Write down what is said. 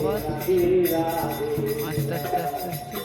আবার আস্তে আস্তে আস্তে আস্তে।